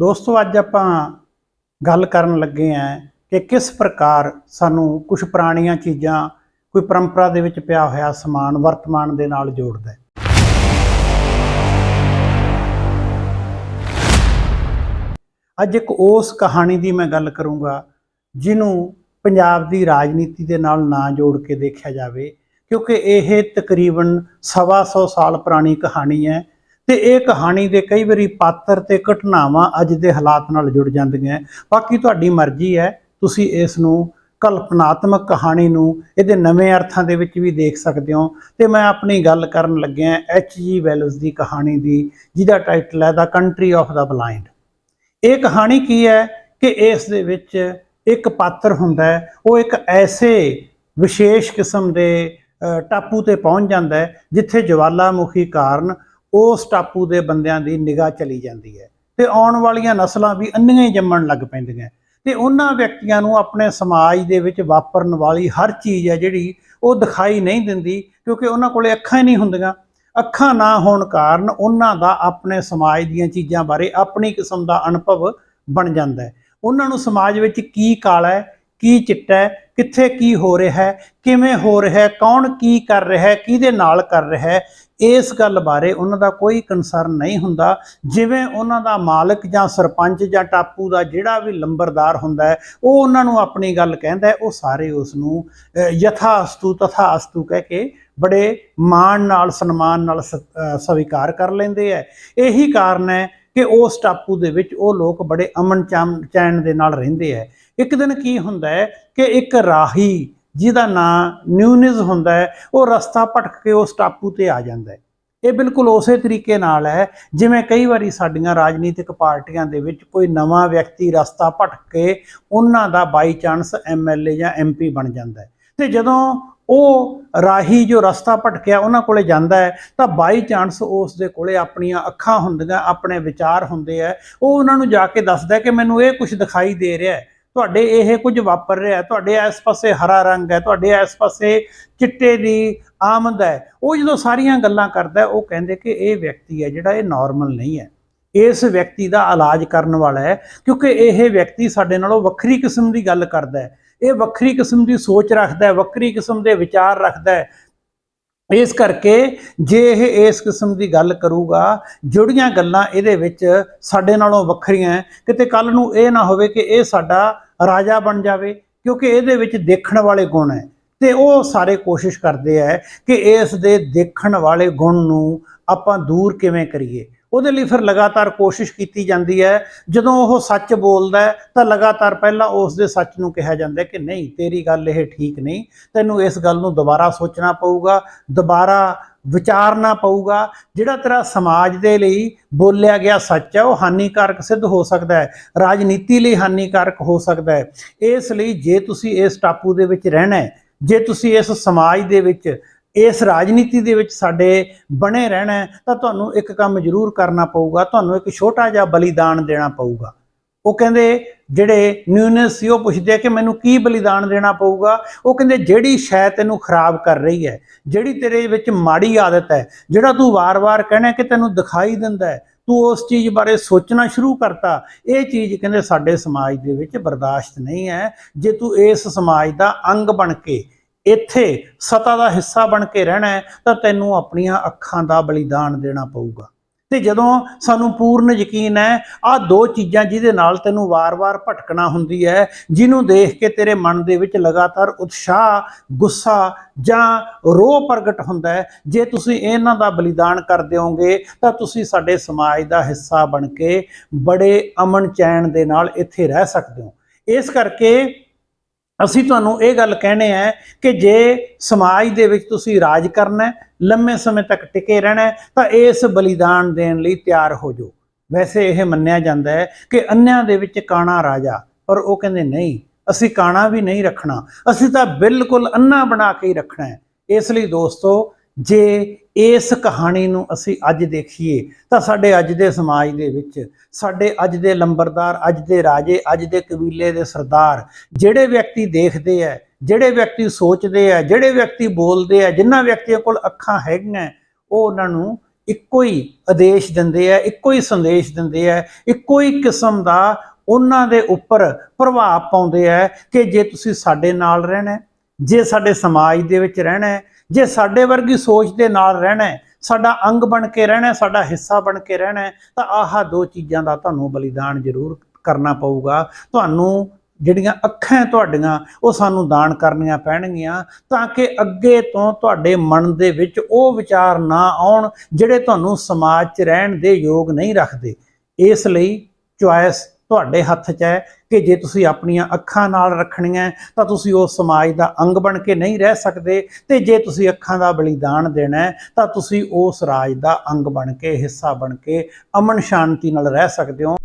ਦੋਸਤੋ, ਅੱਜ ਆਪਾਂ ਗੱਲ ਕਰਨ ਲੱਗੇ ਆਂ ਕਿ ਕਿਸ ਪ੍ਰਕਾਰ ਸਾਨੂੰ ਕੁਝ ਪੁਰਾਣੀਆਂ ਚੀਜ਼ਾਂ, ਕੋਈ ਪਰੰਪਰਾ ਦੇ ਵਿੱਚ ਪਿਆ ਹੋਇਆ ਸਮਾਨ ਵਰਤਮਾਨ ਦੇ ਨਾਲ ਜੋੜਦਾ ਹੈ। ਅੱਜ ਇੱਕ ਉਸ ਕਹਾਣੀ ਦੀ ਮੈਂ ਗੱਲ ਕਰੂੰਗਾ, ਜਿਹਨੂੰ ਪੰਜਾਬ ਦੀ ਰਾਜਨੀਤੀ ਦੇ ਨਾਲ ਨਾ ਜੋੜ ਕੇ ਦੇਖਿਆ ਜਾਵੇ, ਕਿਉਂਕਿ ਇਹ ਤਕਰੀਬਨ ਸਵਾ ਸੌ ਸਾਲ ਪੁਰਾਣੀ ਕਹਾਣੀ ਹੈ। ਤੇ ਇਹ ਕਹਾਣੀ ਦੇ ਕਈ ਵਾਰੀ ਪਾਤਰ ਤੇ ਘਟਨਾਵਾਂ ਅੱਜ ਦੇ ਹਾਲਾਤ ਨਾਲ ਜੁੜ ਜਾਂਦੀਆਂ ਬਾਕੀ ਤੁਹਾਡੀ ਮਰਜ਼ੀ ਹੈ, ਤੁਸੀਂ ਇਸ ਨੂੰ ਕਲਪਨਾਤਮਕ ਕਹਾਣੀ ਨੂੰ ਇਹਦੇ ਨਵੇਂ ਅਰਥਾਂ ਦੇ ਵਿੱਚ ਵੀ ਦੇਖ ਸਕਦੇ ਹੋ। ਤੇ ਮੈਂ ਆਪਣੀ ਗੱਲ ਕਰਨ ਲੱਗਿਆ ਐਚ ਜੀ ਵੈਲਸ ਦੀ ਕਹਾਣੀ ਦੀ, ਜਿਹਦਾ ਟਾਈਟਲ ਹੈ the country of the blind ਇਹ ਕਹਾਣੀ ਕੀ ਹੈ ਕਿ ਇਸ ਦੇ ਵਿੱਚ ਇੱਕ ਪਾਤਰ ਹੁੰਦਾ ਹੈ, ਉਹ ਇੱਕ ਐਸੇ ਵਿਸ਼ੇਸ਼ ਕਿਸਮ ਦੇ ਟਾਪੂ ਤੇ ਪਹੁੰਚ ਜਾਂਦਾ ਹੈ, ਜਿੱਥੇ ਜਵਾਲਾਮੁਖੀ ਕਾਰਨ ਉਸ ਟਾਪੂ ਦੇ ਬੰਦਿਆਂ ਦੀ ਨਿਗਾਹ ਚਲੀ ਜਾਂਦੀ ਹੈ। ਤੇ ਆਉਣ ਵਾਲੀਆਂ ਨਸਲਾਂ ਵੀ ਅੰਨੀਆਂ ਹੀ ਜੰਮਣ ਲੱਗ ਪੈਂਦੀਆਂ। ਤੇ ਉਹਨਾਂ ਵਿਅਕਤੀਆਂ ਨੂੰ ਆਪਣੇ ਸਮਾਜ ਦੇ ਵਿੱਚ ਵਾਪਰਨ ਵਾਲੀ ਹਰ ਚੀਜ਼ ਹੈ ਜਿਹੜੀ ਉਹ ਦਿਖਾਈ ਨਹੀਂ ਦਿੰਦੀ ਕਿਉਂਕਿ ਉਹਨਾਂ ਕੋਲੇ ਅੱਖਾਂ ਹੀ ਨਹੀਂ ਹੁੰਦੀਆਂ। ਅੱਖਾਂ ਨਾ ਹੋਣ ਕਾਰਨ ਉਹਨਾਂ ਦਾ ਆਪਣੇ ਸਮਾਜ ਦੀਆਂ ਚੀਜ਼ਾਂ ਬਾਰੇ ਆਪਣੀ ਕਿਸਮ ਦਾ ਅਨੁਭਵ ਬਣ ਜਾਂਦਾ ਹੈ। ਉਹਨਾਂ ਨੂੰ ਸਮਾਜ ਵਿੱਚ ਕੀ ਕਾਲਾ ਹੈ, ਕੀ ਚਿੱਟਾ ਹੈ, ਕਿੱਥੇ ਕੀ ਹੋ ਰਿਹਾ ਹੈ, ਕਿਵੇਂ ਹੋ ਰਿਹਾ ਹੈ, ਕੌਣ ਕੀ ਕਰ ਰਿਹਾ ਹੈ, ਕਿਹਦੇ ਨਾਲ ਕਰ ਰਿਹਾ ਹੈ ਇਸ ਗੱਲ ਬਾਰੇ ਉਹਨਾਂ ਦਾ ਕੋਈ ਕਨਸਰਨ ਨਹੀਂ ਹੁੰਦਾ। ਜਿਵੇਂ ਉਹਨਾਂ ਦਾ ਮਾਲਕ ਜਾਂ ਸਰਪੰਚ ਜਾਂ ਟਾਪੂ ਦਾ ਜਿਹੜਾ ਵੀ ਲੰਬਰਦਾਰ ਹੁੰਦਾ ਹੈ, ਉਹ ਉਹਨਾਂ ਨੂੰ ਆਪਣੀ ਗੱਲ ਕਹਿੰਦਾ ਉਹ ਸਾਰੇ ਉਸ ਨੂੰ ਯਥਾ ਅਸਤੂ ਤਥਾ ਅਸਤੂ ਕਹਿ ਕੇ ਬੜੇ ਮਾਣ ਨਾਲ, ਸਨਮਾਨ ਨਾਲ ਸ- ਸਵੀਕਾਰ ਕਰ ਲੈਂਦੇ ਹੈ। ਇਹੀ ਕਾਰਨ ਹੈ ਕਿ ਉਸ ਟਾਪੂ ਦੇ ਵਿੱਚ ਉਹ ਲੋਕ ਬੜੇ ਅਮਨ ਚਾਮ- ਚੈਨ ਦੇ ਨਾਲ ਰਹਿੰਦੇ ਹੈ। ਇੱਕ ਦਿਨ ਕੀ ਹੁੰਦਾ ਹੈ ਕਿ ਇੱਕ ਰਾਹੀ ਜਿਹਦਾ ਨਾਂ ਨਿਊਨਿਜ਼ ਹੁੰਦਾ ਹੈ, ਉਹ ਰਸਤਾ ਭਟਕ ਕੇ ਉਸ ਟਾਪੂ ਤੇ ਆ ਜਾਂਦਾ ਹੈ। ਇਹ ਬਿਲਕੁਲ ਉਸੇ ਤਰੀਕੇ ਨਾਲ ਹੈ, ਜਿਵੇਂ ਕਈ ਵਾਰੀ ਸਾਡੀਆਂ ਰਾਜਨੀਤਿਕ ਪਾਰਟੀਆਂ ਦੇ ਵਿੱਚ ਕੋਈ ਨਵਾਂ ਵਿਅਕਤੀ ਰਸਤਾ ਭਟਕ ਕੇ ਉਹਨਾਂ ਦਾ ਬਾਈ ਚਾਂਸ ਐਮਐਲਏ ਜਾਂ ਐਮਪੀ ਬਣ ਜਾਂਦਾ ਹੈ। ਤੇ ਜਦੋਂ ਉਹ ਰਾਹੀ ਜੋ ਰਸਤਾ ਭਟਕਿਆ ਉਹਨਾਂ ਕੋਲੇ ਜਾਂਦਾ ਹੈ, ਤਾਂ ਬਾਈ ਚਾਂਸ ਉਸ ਦੇ ਕੋਲੇ ਆਪਣੀਆਂ ਅੱਖਾਂ ਹੁੰਦੀਆਂ, ਆਪਣੇ ਵਿਚਾਰ ਹੁੰਦੇ ਆ ਉਹ ਉਹਨਾਂ ਨੂੰ ਜਾ ਕੇ ਦੱਸਦਾ ਕਿ ਮੈਨੂੰ ਇਹ ਕੁਝ ਦਿਖਾਈ ਦੇ ਰਿਹਾ ਹੈ। ਤੁਹਾਡੇ ਇਹ ਕੁਝ ਵਾਪਰ ਰਿਹਾ ਤੁਹਾਡੇ ਇਸ ਪਾਸੇ ਹਰਾ ਰੰਗ ਹੈ, ਤੁਹਾਡੇ ਇਸ ਪਾਸੇ ਚਿੱਟੇ ਦੀ ਆਮਦ ਹੈ, ਉਹ ਜਦੋਂ ਸਾਰੀਆਂ ਗੱਲਾਂ ਕਰਦਾ ਉਹ ਕਹਿੰਦੇ ਕਿ ਇਹ ਵਿਅਕਤੀ ਹੈ ਜਿਹੜਾ ਇਹ ਨਾਰਮਲ ਨਹੀਂ ਹੈ। ਇਸ ਵਿਅਕਤੀ ਦਾ ਇਲਾਜ ਕਰਨ ਵਾਲਾ ਹੈ, ਕਿਉਂਕਿ ਇਹ ਵਿਅਕਤੀ ਸਾਡੇ ਨਾਲੋਂ ਵੱਖਰੀ ਕਿਸਮ ਦੀ ਗੱਲ ਕਰਦਾ ਹੈ। ਇਹ ਵੱਖਰੀ ਕਿਸਮ ਦੀ ਸੋਚ ਰੱਖਦਾ ਹੈ, ਵੱਖਰੀ ਕਿਸਮ ਦੇ ਵਿਚਾਰ ਰੱਖਦਾ ਹੈ। ਇਸ ਕਰਕੇ ਜੇ ਇਹ ਇਸ ਕਿਸਮ ਦੀ ਗੱਲ ਕਰੂਗਾ, ਜਿਹੜੀਆਂ ਗੱਲਾਂ ਇਹਦੇ ਵਿੱਚ ਸਾਡੇ ਨਾਲੋਂ ਵੱਖਰੀਆਂ ਕਿਤੇ ਕੱਲ ਨੂੰ ਇਹ ਨਾ ਹੋਵੇ ਕਿ ਇਹ ਸਾਡਾ ਰਾਜਾ ਬਣ ਜਾਵੇ, ਕਿਉਂਕਿ ਇਹਦੇ ਵਿੱਚ ਦੇਖਣ ਵਾਲੇ ਗੁਣ ਹੈ। ਤੇ ਉਹ ਸਾਰੇ ਕੋਸ਼ਿਸ਼ ਕਰਦੇ ਹੈ ਕਿ ਇਸ ਦੇ ਦੇਖਣ ਵਾਲੇ ਗੁਣ ਨੂੰ ਆਪਾਂ ਦੂਰ ਕਿਵੇਂ ਕਰੀਏ। ਉਹਦੇ ਲਈ ਫਿਰ ਲਗਾਤਾਰ ਕੋਸ਼ਿਸ਼ ਕੀਤੀ ਜਾਂਦੀ ਹੈ। ਜਦੋਂ ਉਹ ਸੱਚ ਬੋਲਦਾ ਹੈ, ਤਾਂ ਲਗਾਤਾਰ ਪਹਿਲਾਂ ਉਸ ਦੇ ਸੱਚ ਨੂੰ ਕਿਹਾ ਜਾਂਦਾ ਕਿ ਨਹੀਂ, ਤੇਰੀ ਗੱਲ ਇਹ ਠੀਕ ਨਹੀਂ, ਤੈਨੂੰ ਇਸ ਗੱਲ ਨੂੰ ਦੁਬਾਰਾ ਸੋਚਣਾ ਪਊਗਾ, ਦੁਬਾਰਾ ਵਿਚਾਰਨਾ ਪਊਗਾ। ਜਿਹੜਾ ਤੇਰਾ ਸਮਾਜ ਦੇ ਲਈ ਬੋਲਿਆ ਗਿਆ ਸੱਚ ਹੈ, ਉਹ ਹਾਨੀਕਾਰਕ ਸਿੱਧ ਹੋ ਸਕਦਾ ਹੈ, ਰਾਜਨੀਤੀ ਲਈ ਹਾਨੀਕਾਰਕ ਹੋ ਸਕਦਾ ਹੈ। ਇਸ ਲਈ ਜੇ ਤੁਸੀਂ ਇਸ ਟਾਪੂ ਦੇ ਵਿੱਚ ਰਹਿਣਾ ਹੈ, ਜੇ ਤੁਸੀਂ ਇਸ ਸਮਾਜ ਦੇ ਵਿੱਚ ਇਸ ਰਾਜਨੀਤੀ ਦੇ ਵਿੱਚ ਸਾਡੇ ਬਣੇ ਰਹਿਣਾ ਤਾਂ ਤੁਹਾਨੂੰ ਇੱਕ ਕੰਮ ਜ਼ਰੂਰ ਕਰਨਾ ਪਊਗਾ, ਤੁਹਾਨੂੰ ਇੱਕ ਛੋਟਾ ਜਿਹਾ ਬਲੀਦਾਨ ਦੇਣਾ ਪਊਗਾ। ਉਹ ਕਹਿੰਦੇ, ਜਿਹੜੇ ਨਿਊਨੈਸ ਸੀ, ਉਹ ਪੁੱਛਦੇ ਆ ਕਿ ਮੈਨੂੰ ਕੀ ਬਲੀਦਾਨ ਦੇਣਾ ਪਊਗਾ? ਉਹ ਕਹਿੰਦੇ, ਜਿਹੜੀ ਸ਼ੈ ਤੈਨੂੰ ਖਰਾਬ ਕਰ ਰਹੀ ਹੈ, ਜਿਹੜੀ ਤੇਰੇ ਵਿੱਚ ਮਾੜੀ ਆਦਤ ਹੈ, ਜਿਹੜਾ ਤੂੰ ਵਾਰ-ਵਾਰ ਕਹਿਣਾ ਕਿ ਤੈਨੂੰ ਦਿਖਾਈ ਦਿੰਦਾ ਤੂੰ ਉਸ ਚੀਜ਼ ਬਾਰੇ ਸੋਚਣਾ ਸ਼ੁਰੂ ਕਰਤਾ, ਇਹ ਚੀਜ਼ ਕਹਿੰਦੇ ਸਾਡੇ ਸਮਾਜ ਦੇ ਵਿੱਚ ਬਰਦਾਸ਼ਤ ਨਹੀਂ ਹੈ। ਜੇ ਤੂੰ ਇਸ ਸਮਾਜ ਦਾ ਅੰਗ ਬਣ ਕੇ ਇੱਥੇ ਸਤਾ ਦਾ ਹਿੱਸਾ ਬਣ ਕੇ ਰਹਿਣਾ ਹੈ, ਤਾਂ ਤੈਨੂੰ ਆਪਣੀਆਂ ਅੱਖਾਂ ਦਾ ਬਲੀਦਾਨ ਦੇਣਾ ਪਊਗਾ। ਤੇ ਜਦੋਂ ਸਾਨੂੰ ਪੂਰਨ ਯਕੀਨ ਹੈ ਆ ਦੋ ਚੀਜ਼ਾਂ ਜਿਹਦੇ ਨਾਲ ਤੈਨੂੰ ਵਾਰ-ਵਾਰ ਭਟਕਣਾ ਹੁੰਦੀ ਹੈ, ਜਿਹਨੂੰ ਦੇਖ ਕੇ ਤੇਰੇ ਮਨ ਦੇ ਵਿੱਚ ਲਗਾਤਾਰ ਉਤਸ਼ਾਹ, ਗੁੱਸਾ ਜਾਂ ਰੋਹ ਪ੍ਰਗਟ ਹੁੰਦਾ ਹੈ, ਜੇ ਤੁਸੀਂ ਇਹਨਾਂ ਦਾ ਬਲੀਦਾਨ ਕਰ ਦਿਓਗੇ ਤਾਂ ਤੁਸੀਂ ਸਾਡੇ ਸਮਾਜ ਦਾ ਹਿੱਸਾ ਬਣ ਕੇ ਬੜੇ ਅਮਨ ਚੈਨ ਦੇ ਨਾਲ ਇੱਥੇ ਰਹਿ ਸਕਦੇ ਹੋ। ਇਸ ਕਰਕੇ ਅਸੀਂ ਤੁਹਾਨੂੰ ਇਹ ਗੱਲ ਕਹਿਣੇ ਆ ਕਿ ਜੇ ਸਮਾਜ ਦੇ ਵਿੱਚ ਤੁਸੀਂ ਰਾਜ ਕਰਨਾ ਲੰਮੇ ਸਮੇਂ ਤੱਕ ਟਿਕੇ ਰਹਿਣਾ ਤਾਂ ਇਸ ਬਲੀਦਾਨ ਦੇਣ ਲਈ ਤਿਆਰ ਹੋ ਜਾਓ। ਵੈਸੇ ਇਹ ਮੰਨਿਆ ਜਾਂਦਾ ਹੈ ਕਿ ਅੰਨਿਆਂ ਦੇ ਵਿੱਚ ਕਾਣਾ ਰਾਜਾ, ਪਰ ਉਹ ਕਹਿੰਦੇ ਨਹੀਂ, ਅਸੀਂ ਕਾਣਾ ਵੀ ਨਹੀਂ ਰੱਖਣਾ, ਅਸੀਂ ਤਾਂ ਬਿਲਕੁਲ ਅੰਨਾ ਬਣਾ ਕੇ ਹੀ ਰੱਖਣਾ ਹੈ। ਇਸ ਲਈ ਦੋਸਤੋ, ਜੇ ਇਸ ਕਹਾਣੀ ਨੂੰ ਅਸੀਂ ਅੱਜ ਦੇਖੀਏ ਤਾਂ ਸਾਡੇ ਅੱਜ ਦੇ ਸਮਾਜ ਦੇ ਵਿੱਚ, ਸਾਡੇ ਅੱਜ ਦੇ ਲੰਬਰਦਾਰ, ਅੱਜ ਦੇ ਰਾਜੇ, ਅੱਜ ਦੇ ਕਬੀਲੇ ਦੇ ਸਰਦਾਰ, ਜਿਹੜੇ ਵਿਅਕਤੀ ਦੇਖਦੇ ਆ, ਜਿਹੜੇ ਵਿਅਕਤੀ ਸੋਚਦੇ ਆ, ਜਿਹੜੇ ਵਿਅਕਤੀ ਬੋਲਦੇ ਆ, ਜਿਨ੍ਹਾਂ ਵਿਅਕਤੀਆਂ ਕੋਲ ਅੱਖਾਂ ਹੈਗੀਆਂ, ਉਹ ਉਹਨਾਂ ਨੂੰ ਇੱਕੋ ਹੀ ਆਦੇਸ਼ ਦਿੰਦੇ ਆ, ਇੱਕੋ ਹੀ ਸੰਦੇਸ਼ ਦਿੰਦੇ ਆ, ਇੱਕੋ ਹੀ ਕਿਸਮ ਦਾ ਉਹਨਾਂ ਦੇ ਉੱਪਰ ਪ੍ਰਭਾਵ ਪਾਉਂਦੇ ਆ ਕਿ ਜੇ ਤੁਸੀਂ ਸਾਡੇ ਨਾਲ ਰਹਿਣਾ ਜੇ ਸਾਡੇ ਸਮਾਜ ਦੇ ਵਿੱਚ ਰਹਿਣਾ ਹੈ, ਜੇ ਸਾਡੇ ਵਰਗੀ ਸੋਚ ਦੇ ਨਾਲ ਰਹਿਣਾ ਹੈ, ਸਾਡਾ ਅੰਗ ਬਣ ਕੇ ਰਹਿਣਾ ਸਾਡਾ ਹਿੱਸਾ ਬਣ ਕੇ ਰਹਿਣਾ ਤਾਂ ਆਹ ਦੋ ਚੀਜ਼ਾਂ ਦਾ ਤੁਹਾਨੂੰ ਬਲੀਦਾਨ ਜ਼ਰੂਰ ਕਰਨਾ ਪਊਗਾ। ਤੁਹਾਨੂੰ ਜਿਹੜੀਆਂ ਅੱਖਾਂ ਤੁਹਾਡੀਆਂ ਉਹ ਸਾਨੂੰ ਦਾਨ ਕਰਨੀਆਂ ਪੈਣਗੀਆਂ ਤਾਂ ਕਿ ਅੱਗੇ ਤੋਂ ਤੁਹਾਡੇ ਮਨ ਦੇ ਵਿੱਚ ਉਹ ਵਿਚਾਰ ਨਾ ਆਉਣ ਜਿਹੜੇ ਤੁਹਾਨੂੰ ਸਮਾਜ 'ਚ ਰਹਿਣ ਦੇ ਯੋਗ ਨਹੀਂ ਰੱਖਦੇ। ਇਸ ਲਈ ਚੁਆਇਸ ਤੁਹਾਡੇ ਹੱਥ 'ਚ ਹੈ ਕਿ ਜੇ ਤੁਸੀਂ ਆਪਣੀਆਂ ਅੱਖਾਂ ਨਾਲ ਰੱਖਣੀਆਂ ਤਾਂ ਤੁਸੀਂ ਉਸ ਸਮਾਜ ਦਾ ਅੰਗ ਬਣ ਕੇ ਨਹੀਂ ਰਹਿ ਸਕਦੇ। ਤੇ ਜੇ ਤੁਸੀਂ ਅੱਖਾਂ ਦਾ ਬਲੀਦਾਨ ਦੇਣਾ ਤਾਂ ਤੁਸੀਂ ਉਸ ਰਾਜ ਦਾ ਅੰਗ ਬਣ ਕੇ, ਹਿੱਸਾ ਬਣ ਕੇ ਅਮਨ ਸ਼ਾਂਤੀ ਨਾਲ ਰਹਿ ਸਕਦੇ ਹੋ।